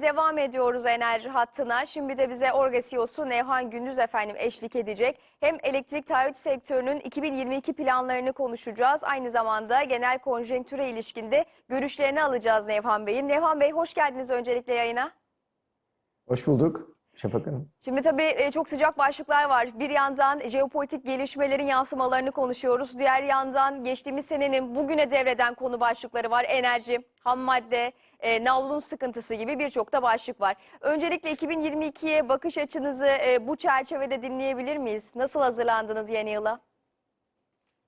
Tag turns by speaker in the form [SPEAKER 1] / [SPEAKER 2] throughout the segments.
[SPEAKER 1] Devam ediyoruz enerji hattına. Şimdi de bize Orge CEO'su Nevhan Gündüz efendim eşlik edecek. Hem elektrik taahhüt sektörünün 2022 planlarını konuşacağız. Aynı zamanda genel konjonktüre ilişkinde görüşlerini alacağız Nevhan Bey'in. Nevhan Bey hoş geldiniz öncelikle yayına.
[SPEAKER 2] Hoş bulduk Şafak Hanım.
[SPEAKER 1] Şimdi tabii e, çok sıcak başlıklar var. Bir yandan jeopolitik gelişmelerin yansımalarını konuşuyoruz. Diğer yandan geçtiğimiz senenin bugüne devreden konu başlıkları var. Enerji, ham madde, e, navlun sıkıntısı gibi birçok da başlık var. Öncelikle 2022'ye bakış açınızı e, bu çerçevede dinleyebilir miyiz? Nasıl hazırlandınız yeni yıla?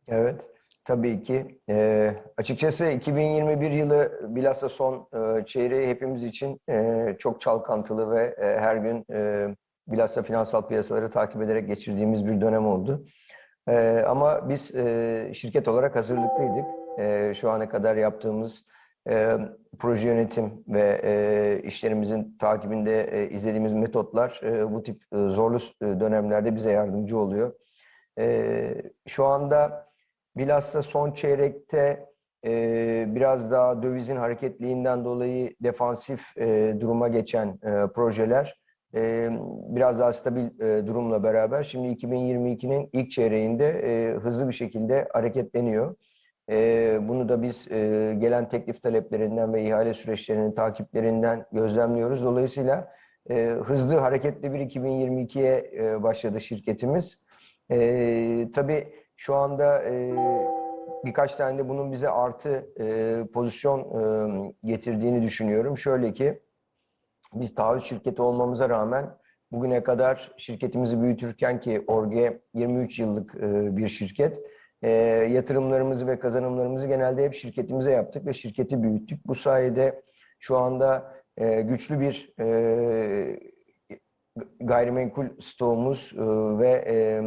[SPEAKER 2] Evet, tabii ki. Ee, açıkçası 2021 yılı bilhassa son e, çeyreği hepimiz için e, çok çalkantılı ve e, her gün e, bilhassa finansal piyasaları takip ederek geçirdiğimiz bir dönem oldu. E, ama biz e, şirket olarak hazırlıklıydık. E, şu ana kadar yaptığımız e, proje yönetim ve e, işlerimizin takibinde e, izlediğimiz metotlar e, bu tip e, zorlu e, dönemlerde bize yardımcı oluyor. E, şu anda bilhassa son çeyrekte e, biraz daha dövizin hareketliğinden dolayı defansif e, duruma geçen e, projeler e, biraz daha stabil e, durumla beraber şimdi 2022'nin ilk çeyreğinde e, hızlı bir şekilde hareketleniyor. E, bunu da biz e, gelen teklif taleplerinden ve ihale süreçlerinin takiplerinden gözlemliyoruz. Dolayısıyla e, hızlı hareketli bir 2022'ye e, başladı şirketimiz. E, tabii şu anda e, birkaç tane de bunun bize artı e, pozisyon e, getirdiğini düşünüyorum. Şöyle ki biz taahhüt şirketi olmamıza rağmen bugüne kadar şirketimizi büyütürken ki Orge 23 yıllık e, bir şirket e, yatırımlarımızı ve kazanımlarımızı genelde hep şirketimize yaptık ve şirketi büyüttük. Bu sayede şu anda e, güçlü bir e, gayrimenkul stoğumuz e, ve e,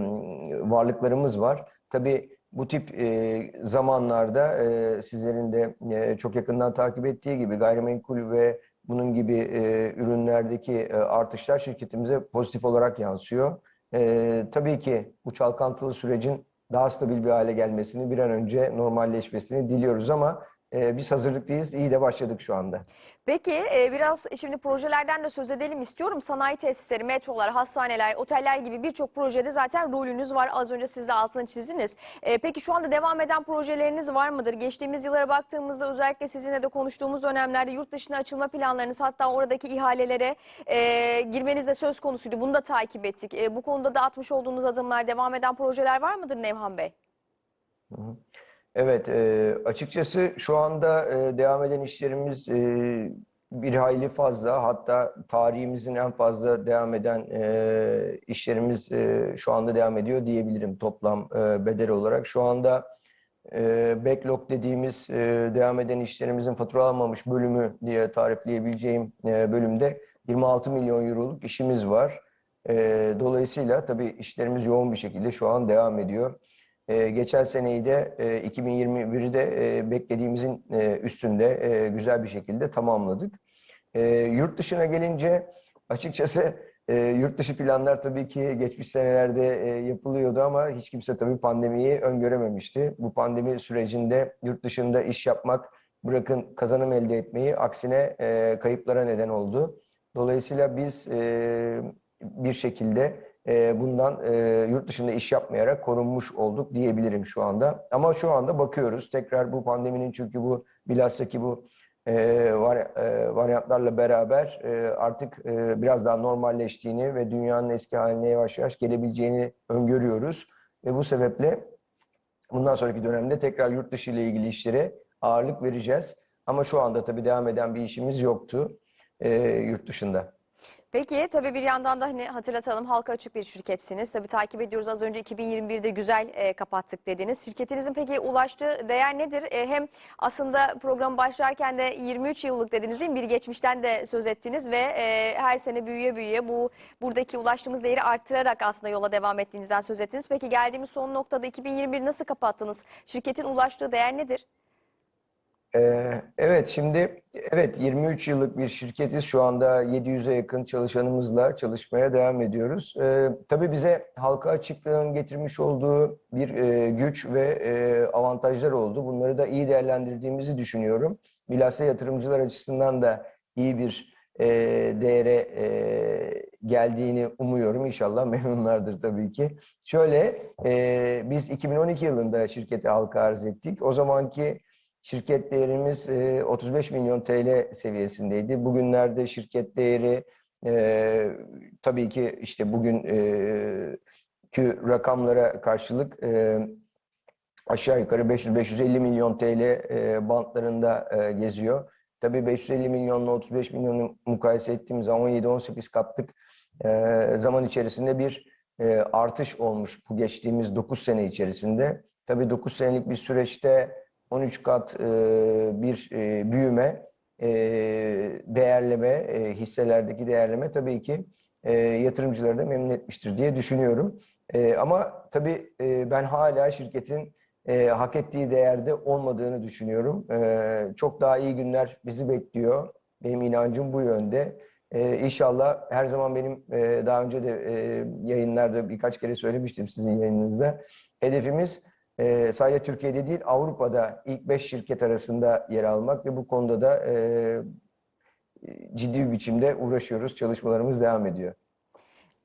[SPEAKER 2] varlıklarımız var. Tabii bu tip e, zamanlarda e, sizlerin de e, çok yakından takip ettiği gibi gayrimenkul ve bunun gibi e, ürünlerdeki e, artışlar şirketimize pozitif olarak yansıyor. E, tabii ki bu çalkantılı sürecin daha stabil bir hale gelmesini, bir an önce normalleşmesini diliyoruz ama e, biz hazırlıklıyız. İyi de başladık şu anda.
[SPEAKER 1] Peki e, biraz şimdi projelerden de söz edelim istiyorum. Sanayi tesisleri, metrolar, hastaneler, oteller gibi birçok projede zaten rolünüz var. Az önce siz de altını çizdiniz. E, peki şu anda devam eden projeleriniz var mıdır? Geçtiğimiz yıllara baktığımızda özellikle sizinle de konuştuğumuz dönemlerde yurt dışına açılma planlarınız hatta oradaki ihalelere e, girmeniz de söz konusuydu. Bunu da takip ettik. E, bu konuda da atmış olduğunuz adımlar devam eden projeler var mıdır Nevhan Bey?
[SPEAKER 2] Hı hı. Evet, e, açıkçası şu anda e, devam eden işlerimiz e, bir hayli fazla. Hatta tarihimizin en fazla devam eden e, işlerimiz e, şu anda devam ediyor diyebilirim toplam e, bedel olarak. Şu anda e, backlog dediğimiz e, devam eden işlerimizin faturalanmamış bölümü diye tarifleyebileceğim e, bölümde 26 milyon euroluk işimiz var. E, dolayısıyla tabii işlerimiz yoğun bir şekilde şu an devam ediyor. Ee, geçen seneyi de e, 2021'i de e, beklediğimizin e, üstünde e, güzel bir şekilde tamamladık. E, yurt dışına gelince açıkçası e, yurt dışı planlar tabii ki geçmiş senelerde e, yapılıyordu ama hiç kimse tabii pandemiyi öngörememişti. Bu pandemi sürecinde yurt dışında iş yapmak bırakın kazanım elde etmeyi aksine e, kayıplara neden oldu. Dolayısıyla biz e, bir şekilde e, bundan e, yurt dışında iş yapmayarak korunmuş olduk diyebilirim şu anda. Ama şu anda bakıyoruz tekrar bu pandeminin çünkü bu bilhassa ki bu e, e, varyantlarla beraber artık biraz daha normalleştiğini ve dünyanın eski haline yavaş yavaş gelebileceğini öngörüyoruz. Ve bu sebeple bundan sonraki dönemde tekrar yurt dışı ile ilgili işlere ağırlık vereceğiz. Ama şu anda tabii devam eden bir işimiz yoktu yurt dışında.
[SPEAKER 1] Peki tabii bir yandan da hani hatırlatalım halka açık bir şirketsiniz. Tabii takip ediyoruz az önce 2021'de güzel e, kapattık dediniz. Şirketinizin peki ulaştığı değer nedir? E, hem aslında program başlarken de 23 yıllık dediniz değil mi? Bir geçmişten de söz ettiniz ve e, her sene büyüye büyüye bu buradaki ulaştığımız değeri arttırarak aslında yola devam ettiğinizden söz ettiniz. Peki geldiğimiz son noktada 2021 nasıl kapattınız? Şirketin ulaştığı değer nedir?
[SPEAKER 2] Ee, Evet, şimdi evet 23 yıllık bir şirketiz. Şu anda 700'e yakın çalışanımızla çalışmaya devam ediyoruz. Ee, tabii bize halka açıklığın getirmiş olduğu bir e, güç ve e, avantajlar oldu. Bunları da iyi değerlendirdiğimizi düşünüyorum. Bilhassa yatırımcılar açısından da iyi bir e, değere e, geldiğini umuyorum. İnşallah memnunlardır tabii ki. Şöyle, e, biz 2012 yılında şirketi halka arz ettik. O zamanki şirket değerimiz e, 35 milyon TL seviyesindeydi. Bugünlerde şirket değeri e, tabii ki işte bugün e, rakamlara karşılık e, aşağı yukarı 500-550 milyon TL e, bantlarında e, geziyor. Tabii 550 milyonla 35 milyonu mukayese ettiğimiz zaman 17-18 katlık e, zaman içerisinde bir e, artış olmuş bu geçtiğimiz 9 sene içerisinde. Tabii 9 senelik bir süreçte 13 kat e, bir e, büyüme, e, değerleme, hisselerdeki değerleme tabii ki yatırımcıları da memnun etmiştir diye düşünüyorum. Ama tabii ben hala şirketin e, hak ettiği değerde olmadığını düşünüyorum. Çok daha iyi günler bizi bekliyor. Benim inancım bu yönde. E, inşallah her zaman benim daha önce de yayınlarda birkaç kere söylemiştim sizin yayınınızda. Hedefimiz e, sadece Türkiye'de değil Avrupa'da ilk 5 şirket arasında yer almak ve bu konuda da e, ciddi bir biçimde uğraşıyoruz. Çalışmalarımız devam ediyor.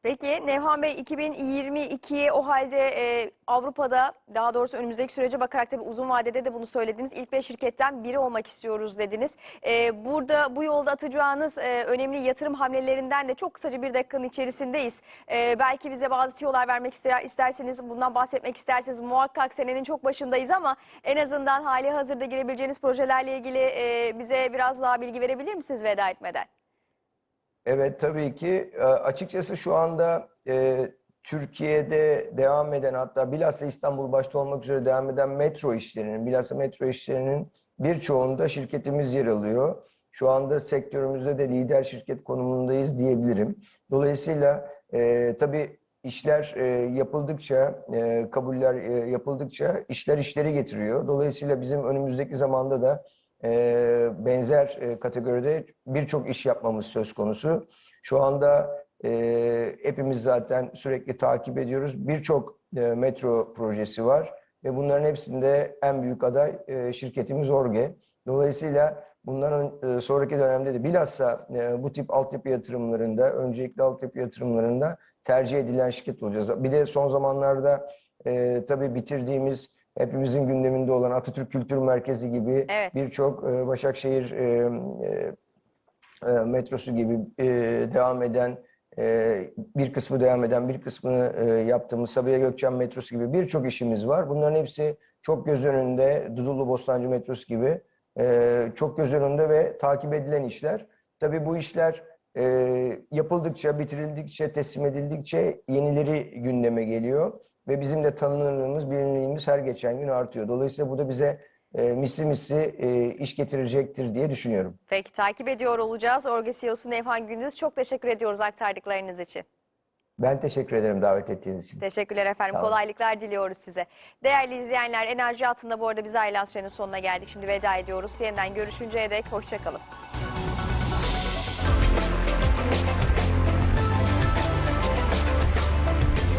[SPEAKER 1] Peki Nevhan Bey 2022'ye o halde e, Avrupa'da daha doğrusu önümüzdeki sürece bakarak tabii uzun vadede de bunu söylediniz. İlk 5 şirketten biri olmak istiyoruz dediniz. E, burada bu yolda atacağınız e, önemli yatırım hamlelerinden de çok kısaca bir dakikanın içerisindeyiz. E, belki bize bazı tiyolar vermek ister, isterseniz bundan bahsetmek isterseniz muhakkak senenin çok başındayız ama en azından hali hazırda girebileceğiniz projelerle ilgili e, bize biraz daha bilgi verebilir misiniz veda etmeden?
[SPEAKER 2] Evet tabii ki. E, Açıkçası şu anda e, Türkiye'de devam eden hatta bilhassa İstanbul başta olmak üzere devam eden metro işlerinin, bilhassa metro işlerinin birçoğunda şirketimiz yer alıyor. Şu anda sektörümüzde de lider şirket konumundayız diyebilirim. Dolayısıyla e, tabii işler e, yapıldıkça, e, kabuller e, yapıldıkça işler işleri getiriyor. Dolayısıyla bizim önümüzdeki zamanda da e, benzer e, kategoride birçok iş yapmamız söz konusu. Şu anda e, hepimiz zaten sürekli takip ediyoruz. Birçok e, metro projesi var ve bunların hepsinde en büyük aday e, şirketimiz Orge. Dolayısıyla bunların e, sonraki dönemde de bilhassa e, bu tip altyapı yatırımlarında, öncelikli altyapı yatırımlarında tercih edilen şirket olacağız. Bir de son zamanlarda e, tabii bitirdiğimiz hepimizin gündeminde olan Atatürk Kültür Merkezi gibi
[SPEAKER 1] Evet.
[SPEAKER 2] birçok e, Başakşehir e, e, e, metrosu gibi e, devam eden e, bir kısmı devam eden bir kısmını e, yaptığımız Sabiha Gökçen metrosu gibi birçok işimiz var. Bunların hepsi çok göz önünde Dudullu Bostancı metrosu gibi e, çok göz önünde ve takip edilen işler. Tabii bu işler e, yapıldıkça, bitirildikçe, teslim edildikçe yenileri gündeme geliyor ve bizim de tanınırlığımız, bilinirliğimiz her geçen gün artıyor. Dolayısıyla bu da bize e, misli misli e, iş getirecektir diye düşünüyorum.
[SPEAKER 1] Peki takip ediyor olacağız. Orge CEO'su Nevhan Gündüz çok teşekkür ediyoruz aktardıklarınız için.
[SPEAKER 2] Ben teşekkür ederim davet ettiğiniz için.
[SPEAKER 1] Teşekkürler efendim. Kolaylıklar diliyoruz size. Değerli izleyenler enerji altında bu arada biz ayrılan sürenin sonuna geldik. Şimdi veda ediyoruz. Yeniden görüşünceye dek hoşçakalın.